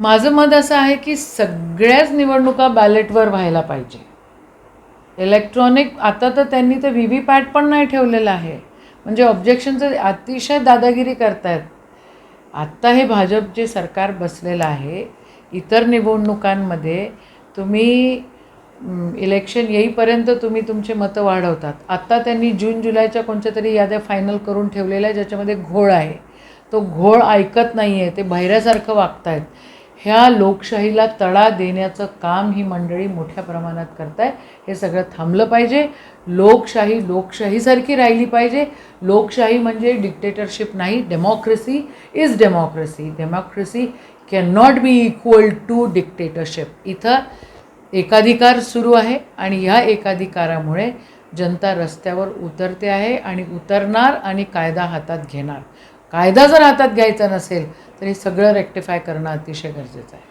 माझं मत असं आहे की सगळ्याच निवडणुका बॅलेटवर व्हायला पाहिजे. इलेक्ट्रॉनिक आता तर त्यांनी तर व्ही व्ही पॅट पण नाही ठेवलेलं आहे. म्हणजे ऑब्जेक्शनचं अतिशय दादागिरी करतायत. आत्ता हे भाजप जे सरकार बसलेलं आहे. इतर निवडणुकांमध्ये तुम्ही इलेक्शन येईपर्यंत तुम्ही तुमचे मतं वाढवतात. आत्ता त्यांनी जून जुलैच्या कोणत्या तरी याद्या फायनल करून ठेवलेल्या ज्याच्यामध्ये घोळ आहे. तो घोळ ऐकत नाही आहे ते बहिऱ्यासारखं वागतायत. ह्या लोकशाहीला तडा देण्याचं काम ही मंडळी मोठ्या प्रमाणात करत आहे हे सगळं थांबलं पाहिजे. लोकशाही लोकशाहीसारखी राहिली पाहिजे. लोकशाही म्हणजे डिक्टेटरशिप नाही democracy is democracy democracy can not be equal to dictatorship इथं एकाधिकार सुरू आहे आणि ह्या एकाधिकारामुळे जनता रस्त्यावर उतरते आहे आणि उतरणार आणि कायदा हातात घेणार. कायदा जर हातात घ्यायचा नसेल तर हे सगळं रेक्टिफाय करणं अतिशय गरजेचं आहे.